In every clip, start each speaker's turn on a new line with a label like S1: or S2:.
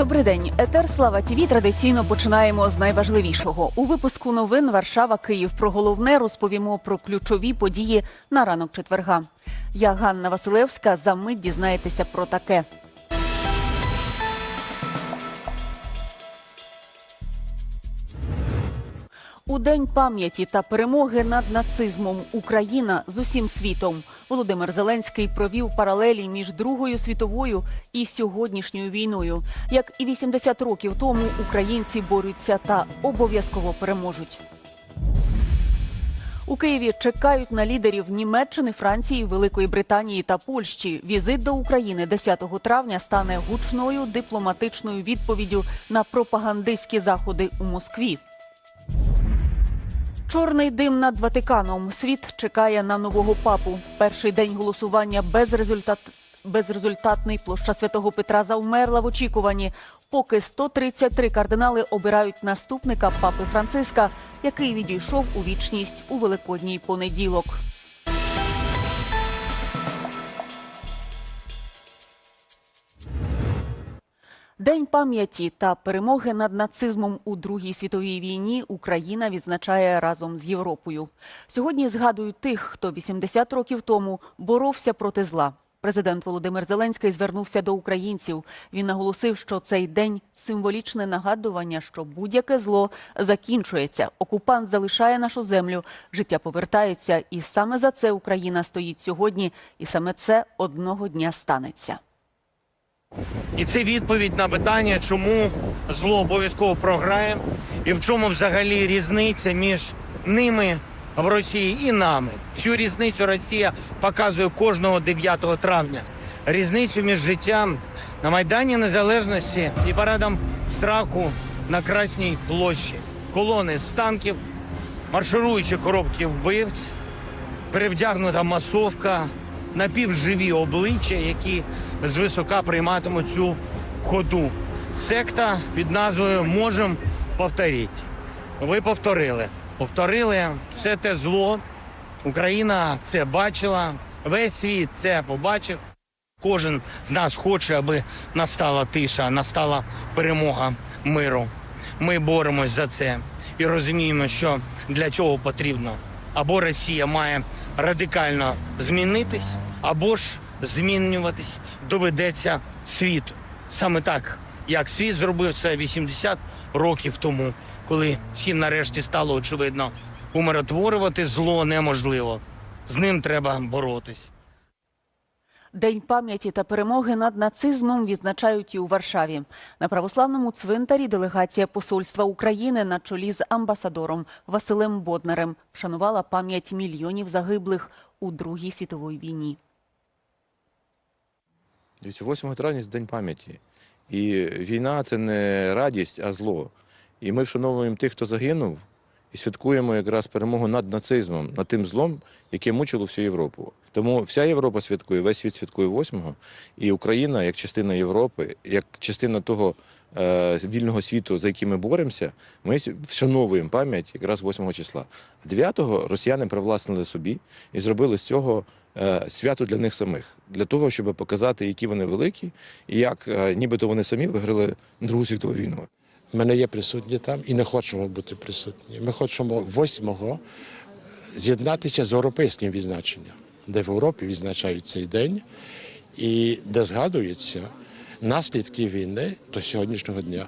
S1: Добрий день, етер Слава ТІВІ Традиційно починаємо з найважливішого. У випуску новин Варшава, Київ. Про головне розповімо про ключові події на ранок четверга. Я Ганна Василевська. За мить дізнаєтеся про таке. У день пам'яті та перемоги над нацизмом Україна з усім світом. Володимир Зеленський провів паралелі між Другою світовою і сьогоднішньою війною. Як і 80 років тому українці борються та обов'язково переможуть. У Києві чекають на лідерів Німеччини, Франції, Великої Британії та Польщі. Візит до України 10 травня стане гучною дипломатичною відповіддю на пропагандистські заходи у Москві. Чорний дим над Ватиканом. Світ чекає на нового папу. Перший день голосування безрезультат... безрезультатний. Площа святого Петра завмерла в очікуванні. Поки 133 кардинали обирають наступника папи Франциска, який відійшов у вічність у великодній понеділок. День пам'яті та перемоги над нацизмом у Другій світовій війні Україна відзначає разом з Європою. Сьогодні згадують тих, хто 80 років тому боровся проти зла. Президент Володимир Зеленський звернувся до українців. Він наголосив, що цей день символічне нагадування, що будь-яке зло закінчується. Окупант залишає нашу землю, життя повертається, і саме за це Україна стоїть сьогодні, і саме це одного дня станеться.
S2: І це відповідь на питання, чому зло обов'язково програє, і в чому взагалі різниця між ними в Росії і нами. Цю різницю Росія показує кожного 9 травня. Різницю між життям на Майдані Незалежності і парадом страху на Красній площі, колони з танків, маршируючі коробки вбивць, перевдягнута масовка, напівживі обличчя, які звисока прийматимуть цю ходу. Секта під назвою Можем повторити. Ви повторили. Повторили все те зло. Україна це бачила, весь світ це побачив. Кожен з нас хоче, аби настала тиша, настала перемога миру. Ми боремось за це і розуміємо, що для цього потрібно або Росія має радикально змінитись, або ж змінюватись доведеться світу. Саме так, як світ зробив це 80 років тому, коли всім нарешті стало очевидно, умиротворювати зло неможливо. З ним треба боротись.
S1: День пам'яті та перемоги над нацизмом відзначають і у Варшаві. На православному цвинтарі делегація Посольства України на чолі з амбасадором Василем Боднарем вшанувала пам'ять мільйонів загиблих у Другій світовій війні.
S3: Дивіться, 8 травня це День пам'яті. І війна це не радість, а зло. І ми вшановуємо тих, хто загинув, і святкуємо якраз перемогу над нацизмом, над тим злом, яке мучило всю Європу. Тому вся Європа святкує, весь світ святкує 8-го. І Україна, як частина Європи, як частина того вільного світу, за який ми боремося, ми вшановуємо пам'ять якраз 8 числа. 9-го росіяни привласнили собі і зробили з цього е, свято для них самих, для того, щоб показати, які вони великі, і як е, нібито вони самі виграли Другу світову війну.
S4: Ми не є присутні там і не хочемо бути присутні. Ми хочемо 8-го з'єднатися з європейським відзначенням, де в Європі відзначають цей день і де згадуються наслідки війни до сьогоднішнього дня.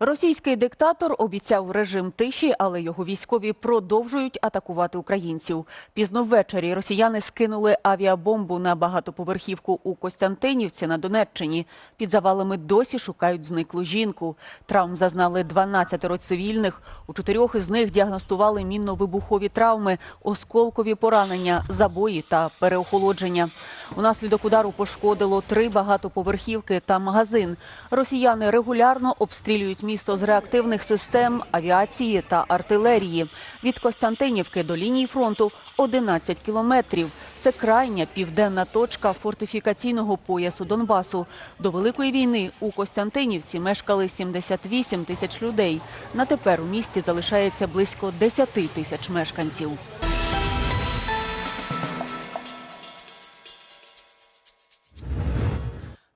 S1: Російський диктатор обіцяв режим тиші, але його військові продовжують атакувати українців. Пізно ввечері росіяни скинули авіабомбу на багатоповерхівку у Костянтинівці на Донеччині. Під завалами досі шукають зниклу жінку. Травм зазнали 12 цивільних. У чотирьох із них діагностували мінно-вибухові травми, осколкові поранення, забої та переохолодження. Унаслідок удару пошкодило три багатоповерхівки та магазин. Росіяни регулярно обстрілюють місто з реактивних систем, авіації та артилерії. Від Костянтинівки до лінії фронту 11 кілометрів. Це крайня південна точка фортифікаційного поясу Донбасу. До Великої війни у Костянтинівці мешкали 78 тисяч людей. На тепер у місті залишається близько 10 тисяч мешканців.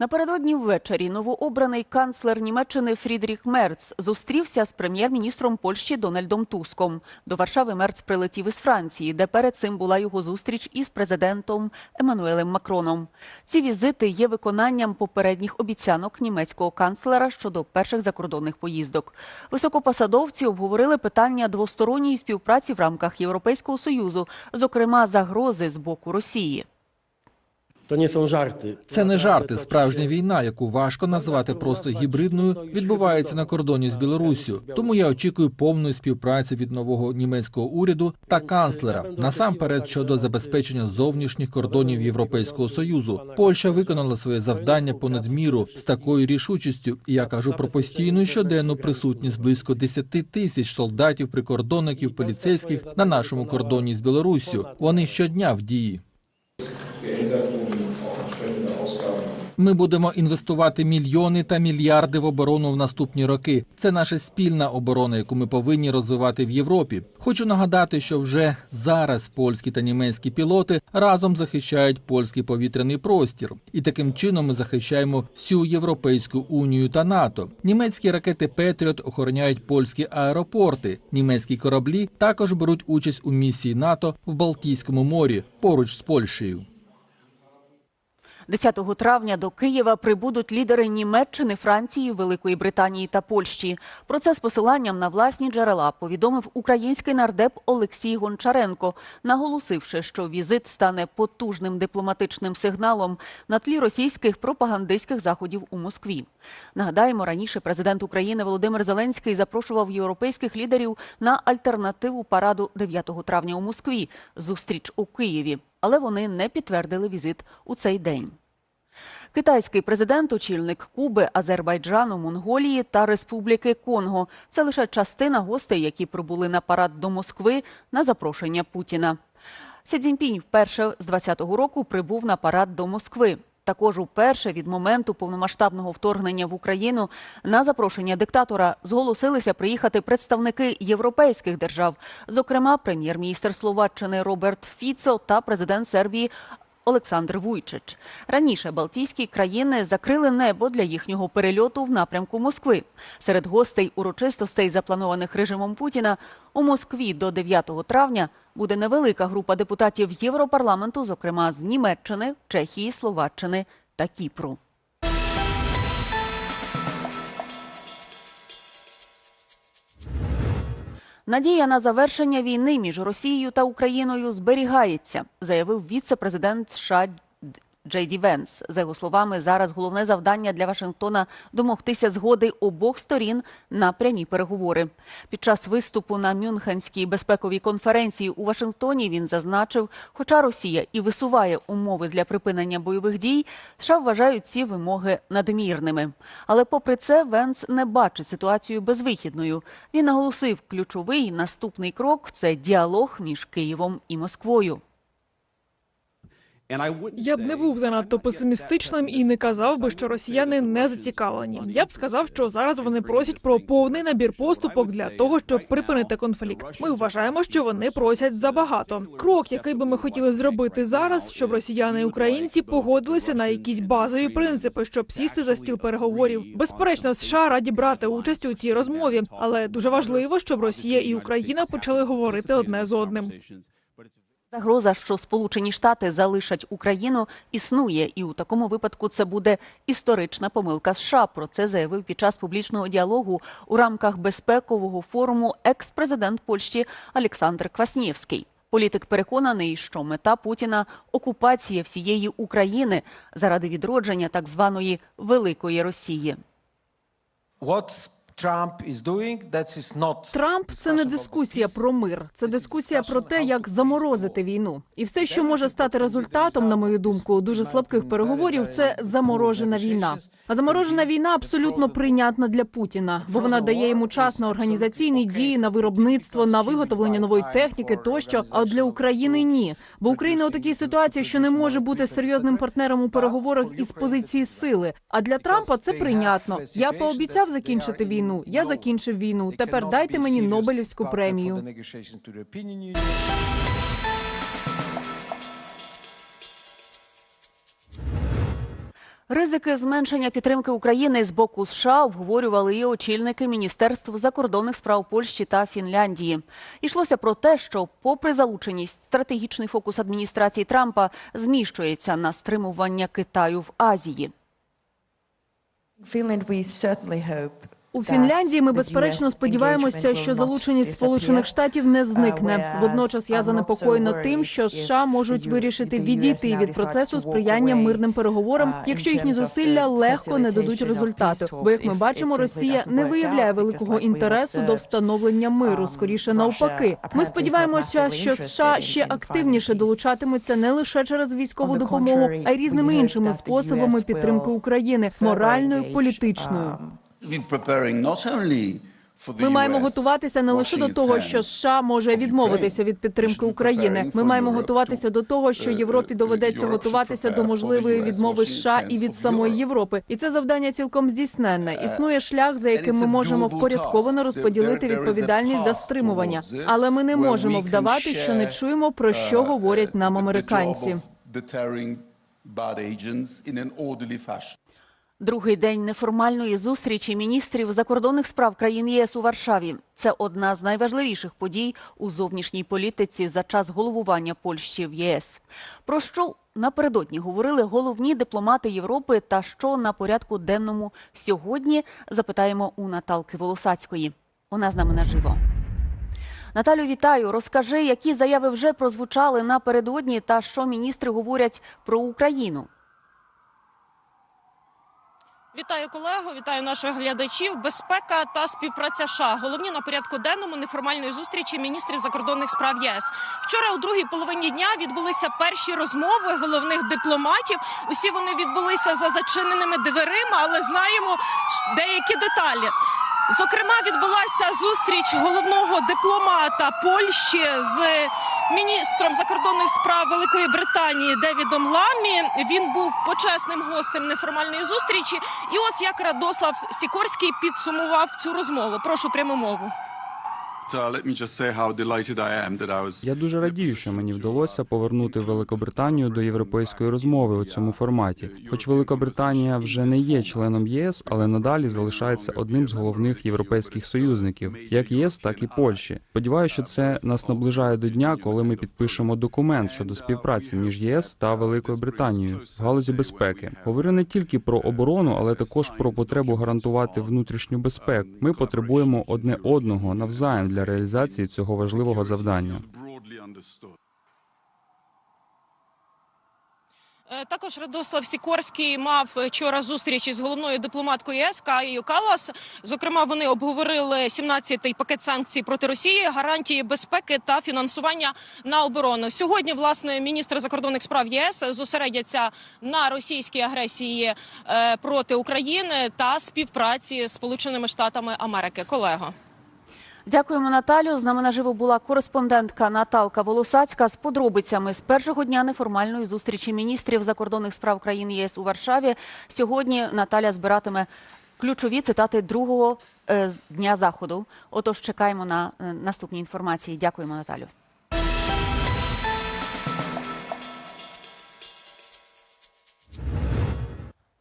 S1: Напередодні ввечері новообраний канцлер Німеччини Фрідріх Мерц зустрівся з прем'єр-міністром Польщі Дональдом Туском. До Варшави Мерц прилетів із Франції, де перед цим була його зустріч із президентом Еммануелем Макроном. Ці візити є виконанням попередніх обіцянок німецького канцлера щодо перших закордонних поїздок. Високопосадовці обговорили питання двосторонньої співпраці в рамках Європейського союзу, зокрема загрози з боку Росії.
S5: To nie są żarty.
S6: Це не жарти. Справжня війна, яку важко назвати просто гібридною, відбувається на кордоні з Білоруссю. Тому я очікую повної співпраці від нового німецького уряду та канцлера насамперед щодо забезпечення зовнішніх кордонів Європейського союзу. Польща виконала своє завдання понад міру з такою рішучістю. І я кажу про постійну щоденну присутність близько 10 тисяч солдатів, прикордонників, поліцейських на нашому кордоні з Білоруссю. Вони щодня в дії. Ми будемо інвестувати мільйони та мільярди в оборону в наступні роки. Це наша спільна оборона, яку ми повинні розвивати в Європі. Хочу нагадати, що вже зараз польські та німецькі пілоти разом захищають польський повітряний простір, і таким чином ми захищаємо всю європейську унію та НАТО. Німецькі ракети Петріот охороняють польські аеропорти. Німецькі кораблі також беруть участь у місії НАТО в Балтійському морі поруч з Польщею.
S1: 10 травня до Києва прибудуть лідери Німеччини, Франції, Великої Британії та Польщі. Про це з посиланням на власні джерела повідомив український нардеп Олексій Гончаренко, наголосивши, що візит стане потужним дипломатичним сигналом на тлі російських пропагандистських заходів у Москві. Нагадаємо, раніше президент України Володимир Зеленський запрошував європейських лідерів на альтернативу параду 9 травня у Москві зустріч у Києві, але вони не підтвердили візит у цей день. Китайський президент, очільник Куби, Азербайджану, Монголії та Республіки Конго. Це лише частина гостей, які прибули на парад до Москви на запрошення Путіна. Сі Цзіньпінь вперше з 20-го року прибув на парад до Москви. Також уперше від моменту повномасштабного вторгнення в Україну на запрошення диктатора зголосилися приїхати представники європейських держав, зокрема прем'єр-міністр Словаччини Роберт Фіцо та президент Сербії Олександр Вуйчич. Раніше Балтійські країни закрили небо для їхнього перельоту в напрямку Москви. Серед гостей урочистостей, запланованих режимом Путіна, у Москві до 9 травня буде невелика група депутатів Європарламенту, зокрема з Німеччини, Чехії, Словаччини та Кіпру. Надія на завершення війни між Росією та Україною зберігається, заявив віце-президент США Джей Ді Венс. За його словами, зараз головне завдання для Вашингтона домогтися згоди обох сторін на прямі переговори. Під час виступу на Мюнхенській безпековій конференції у Вашингтоні він зазначив, хоча Росія і висуває умови для припинення бойових дій, США вважають ці вимоги надмірними. Але попри це, Венс не бачить ситуацію безвихідною. Він наголосив, ключовий наступний крок це діалог між Києвом і Москвою.
S7: Я б не був занадто песимістичним і не казав би, що росіяни не зацікавлені. Я б сказав, що зараз вони просять про повний набір поступок для того, щоб припинити конфлікт. Ми вважаємо, що вони просять забагато. Крок, який би ми хотіли зробити зараз, щоб росіяни і українці погодилися на якісь базові принципи, щоб сісти за стіл переговорів. Безперечно, США раді брати участь у цій розмові, але дуже важливо, щоб Росія і Україна почали говорити одне з одним.
S1: Загроза, що Сполучені Штати залишать Україну, існує, і у такому випадку це буде історична помилка США. Про це заявив під час публічного діалогу у рамках безпекового форуму екс-президент Польщі Олександр Кваснєвський. Політик переконаний, що мета Путіна окупація всієї України заради відродження так званої великої Росії.
S8: What
S9: Трамп це не дискусія про мир, це дискусія про те, як заморозити війну. І все, що може стати результатом, на мою думку, дуже слабких переговорів, це заморожена війна. А заморожена війна абсолютно прийнятна для Путіна, бо вона дає йому час на організаційні дії, на виробництво, на виготовлення нової техніки тощо. А для України ні. Бо Україна у такій ситуації, що не може бути серйозним партнером у переговорах із позиції сили. А для Трампа це прийнятно. Я пообіцяв закінчити війну. Я закінчив війну. Тепер дайте мені Нобелівську премію.
S1: Ризики зменшення підтримки України з боку США обговорювали і очільники Міністерств закордонних справ Польщі та Фінляндії. Йшлося про те, що, попри залученість, стратегічний фокус адміністрації Трампа зміщується на стримування Китаю в Азії.
S9: У Фінляндії ми безперечно сподіваємося, що залученість Сполучених Штатів не зникне. Водночас я занепокоєна тим, що США можуть вирішити відійти від процесу сприяння мирним переговорам, якщо їхні зусилля легко не дадуть результату. Бо як ми бачимо, Росія не виявляє великого інтересу до встановлення миру. Скоріше навпаки, ми сподіваємося, що США ще активніше долучатимуться не лише через військову допомогу, а й різними іншими способами підтримки України моральною, політичною. Ми маємо готуватися не лише до того, що США може відмовитися від підтримки України. Ми маємо готуватися до того, що Європі доведеться готуватися до можливої відмови США і від самої Європи. І це завдання цілком здійсненне. Існує шлях, за яким ми можемо впорядковано розподілити відповідальність за стримування, але ми не можемо вдавати, що не чуємо про що говорять нам американці.
S1: Другий день неформальної зустрічі міністрів закордонних справ країн ЄС у Варшаві. Це одна з найважливіших подій у зовнішній політиці за час головування Польщі в ЄС. Про що напередодні говорили головні дипломати Європи та що на порядку денному сьогодні, запитаємо у Наталки Волосацької. Вона з нами наживо. Наталю, вітаю. Розкажи, які заяви вже прозвучали напередодні та що міністри говорять про Україну.
S10: Вітаю колего, вітаю наших глядачів. Безпека та співпраця США. Головні на порядку денному неформальної зустрічі міністрів закордонних справ ЄС. Вчора у другій половині дня відбулися перші розмови головних дипломатів. Усі вони відбулися за зачиненими дверима, але знаємо деякі деталі. Зокрема, відбулася зустріч головного дипломата Польщі з міністром закордонних справ Великої Британії Девідом Ламі. Він був почесним гостем неформальної зустрічі. І ось як Радослав Сікорський підсумував цю розмову. Прошу пряму мову.
S11: Я дуже радію, що мені вдалося повернути Великобританію до європейської розмови у цьому форматі. Хоч Великобританія вже не є членом ЄС, але надалі залишається одним з головних європейських союзників, як ЄС, так і Польщі. Сподіваюся, що це нас наближає до дня, коли ми підпишемо документ щодо співпраці між ЄС та Великою Британією в галузі безпеки. Говорю не тільки про оборону, але також про потребу гарантувати внутрішню безпеку. Ми потребуємо одне одного навзаєм для реалізації цього важливого завдання.
S10: Е, Також Радослав Сікорський мав вчора зустріч із головною дипломаткою ЄС Каєю Калас. Зокрема, вони обговорили 17-й пакет санкцій проти Росії, гарантії безпеки та фінансування на оборону. Сьогодні, власне, міністр закордонних справ ЄС зосередяться на російській агресії е, проти України та співпраці з Сполученими Штатами Америки. Колего.
S1: Дякуємо, Наталю. З нами наживо була кореспондентка Наталка Волосацька з подробицями з першого дня неформальної зустрічі міністрів закордонних справ країн ЄС у Варшаві. Сьогодні Наталя збиратиме ключові цитати другого е, дня заходу. Отож, чекаємо на е, наступні інформації. Дякуємо, Наталю.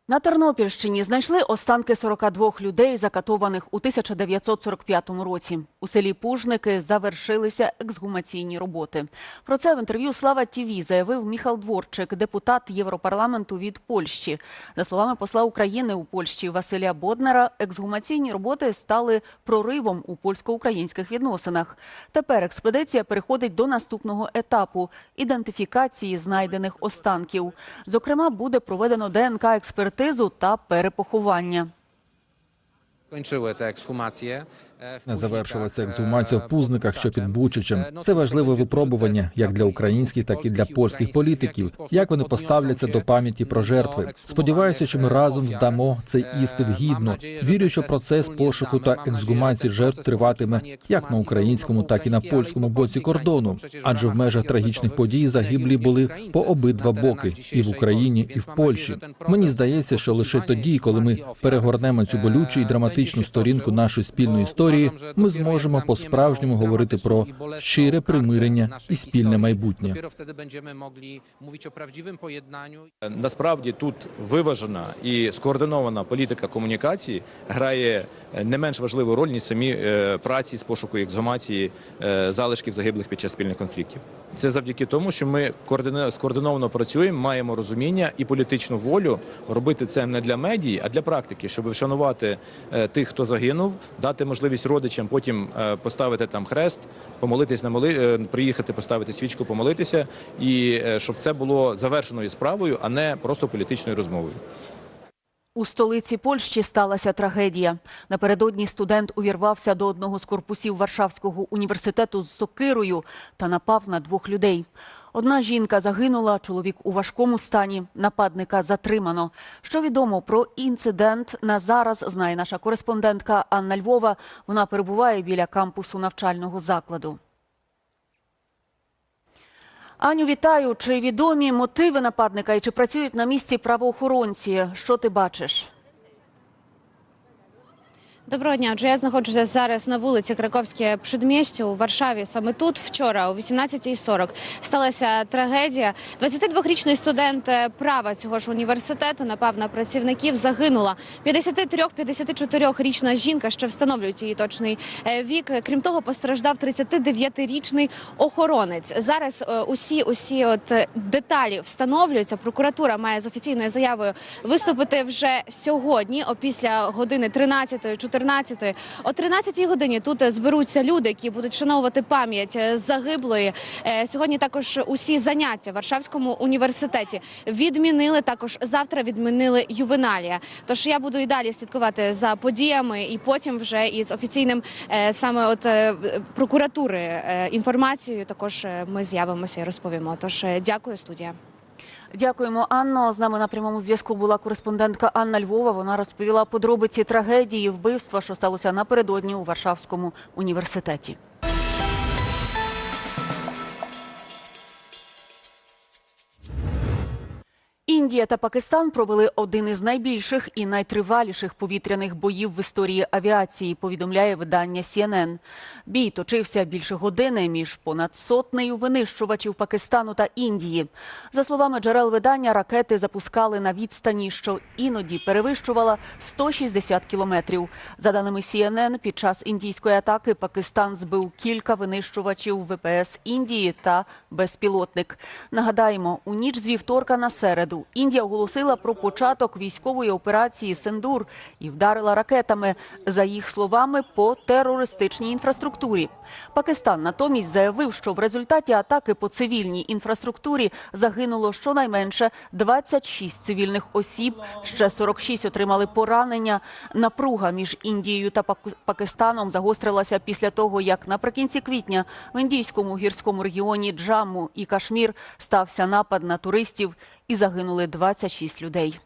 S1: На Тернопільщині знайшли останки 42 людей, закатованих у 1945 році. У селі Пужники завершилися ексгумаційні роботи. Про це в інтерв'ю Слава ТІВІ заявив Міхал Дворчик, депутат Європарламенту від Польщі. За словами посла України у Польщі Василя Боднара, ексгумаційні роботи стали проривом у польсько-українських відносинах. Тепер експедиція переходить до наступного етапу ідентифікації знайдених останків. Зокрема, буде проведено ДНК експертизу та перепоховання.
S12: Kończyły te ekshumacje.
S6: Завершилася ексгумація в Пузниках, що під Бучичем. Це важливе випробування як для українських, так і для польських політиків. Як вони поставляться до пам'яті про жертви? Сподіваюся, що ми разом здамо цей іспит гідно. Вірю, що процес пошуку та ексгумації жертв триватиме як на українському, так і на польському боці кордону. Адже в межах трагічних подій загиблі були по обидва боки і в Україні, і в Польщі. Мені здається, що лише тоді, коли ми перегорнемо цю болючу і драматичну сторінку нашої спільної історії. Історії, ми зможемо по-справжньому говорити про щире примирення і спільне майбутнє.
S3: Насправді тут виважена і скоординована політика комунікації грає е, не менш важливу роль ніж самі е, праці з пошуку ексгумації е, залишків загиблих під час спільних конфліктів. Це завдяки тому, що ми координо- скоординовано працюємо, маємо розуміння і політичну волю робити це не для медії, а для практики, щоб вшанувати тих, хто загинув, дати можливість родичам потім е, поставити там хрест, помолитись на моли, е, приїхати, поставити свічку, помолитися, і е, щоб це було завершеною справою, а не просто політичною розмовою.
S1: У столиці Польщі сталася трагедія. Напередодні студент увірвався до одного з корпусів Варшавського університету з сокирою та напав на двох людей. Одна жінка загинула, чоловік у важкому стані. Нападника затримано. Що відомо про інцидент на зараз знає наша кореспондентка Анна Львова. Вона перебуває біля кампусу навчального закладу. Аню, вітаю. Чи відомі мотиви нападника і чи працюють на місці правоохоронці? Що ти бачиш?
S13: Доброго дня. Отже, я знаходжуся зараз на вулиці Краковське Предмістя у Варшаві. Саме тут вчора, о 18.40, сталася трагедія. 22-річний студент е, права цього ж університету напав на працівників. Загинула 53-54-річна жінка. Ще встановлюють її точний е, вік. Крім того, постраждав 39-річний охоронець. Зараз е, усі усі от деталі встановлюються. Прокуратура має з офіційною заявою виступити вже сьогодні, опісля години 13-14. О 13-й годині тут зберуться люди, які будуть вшановувати пам'ять е, загиблої. Е, Сьогодні також усі заняття в Варшавському університеті відмінили. Також завтра відмінили ювеналія. Тож я буду і далі слідкувати за подіями, і потім вже із офіційним е, саме от е, прокуратури е, інформацією. Також е, ми з'явимося і розповімо. Тож е, дякую, студія.
S1: Дякуємо, Анно. З нами на прямому зв'язку була кореспондентка Анна Львова. Вона розповіла подробиці трагедії вбивства, що сталося напередодні у Варшавському університеті. Індія та Пакистан провели один із найбільших і найтриваліших повітряних боїв в історії авіації. Повідомляє видання CNN. Бій точився більше години між понад сотнею винищувачів Пакистану та Індії. За словами джерел видання, ракети запускали на відстані, що іноді перевищувала 160 кілометрів. За даними CNN, під час індійської атаки Пакистан збив кілька винищувачів ВПС Індії та безпілотник. Нагадаємо, у ніч з вівторка на середу Індія оголосила про початок військової операції Сендур і вдарила ракетами, за їх словами, по терористичній інфраструктурі. Пакистан натомість заявив, що в результаті атаки по цивільній інфраструктурі загинуло щонайменше 26 цивільних осіб, ще 46 отримали поранення. Напруга між Індією та Пакистаном загострилася після того, як наприкінці квітня в індійському гірському регіоні Джамму і Кашмір стався напад на туристів і загинули 26 людей.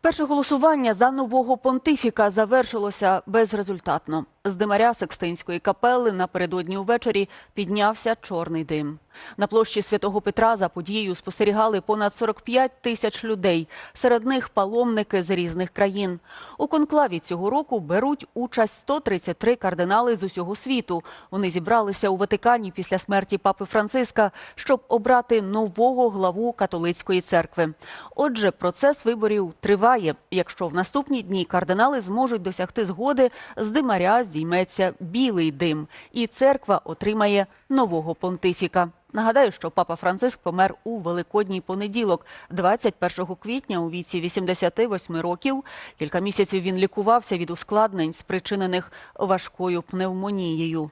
S1: Перше голосування за нового понтифіка завершилося безрезультатно. З димаря Секстинської капели напередодні увечері піднявся чорний дим. На площі Святого Петра за подією спостерігали понад 45 тисяч людей. Серед них паломники з різних країн. У конклаві цього року беруть участь 133 кардинали з усього світу. Вони зібралися у Ватикані після смерті папи Франциска, щоб обрати нового главу католицької церкви. Отже, процес виборів триває. Якщо в наступні дні кардинали зможуть досягти згоди, з димаря здійметься білий дим, і церква отримає нового понтифіка. Нагадаю, що папа Франциск помер у великодній понеділок, 21 квітня у віці 88 років. Кілька місяців він лікувався від ускладнень, спричинених важкою пневмонією.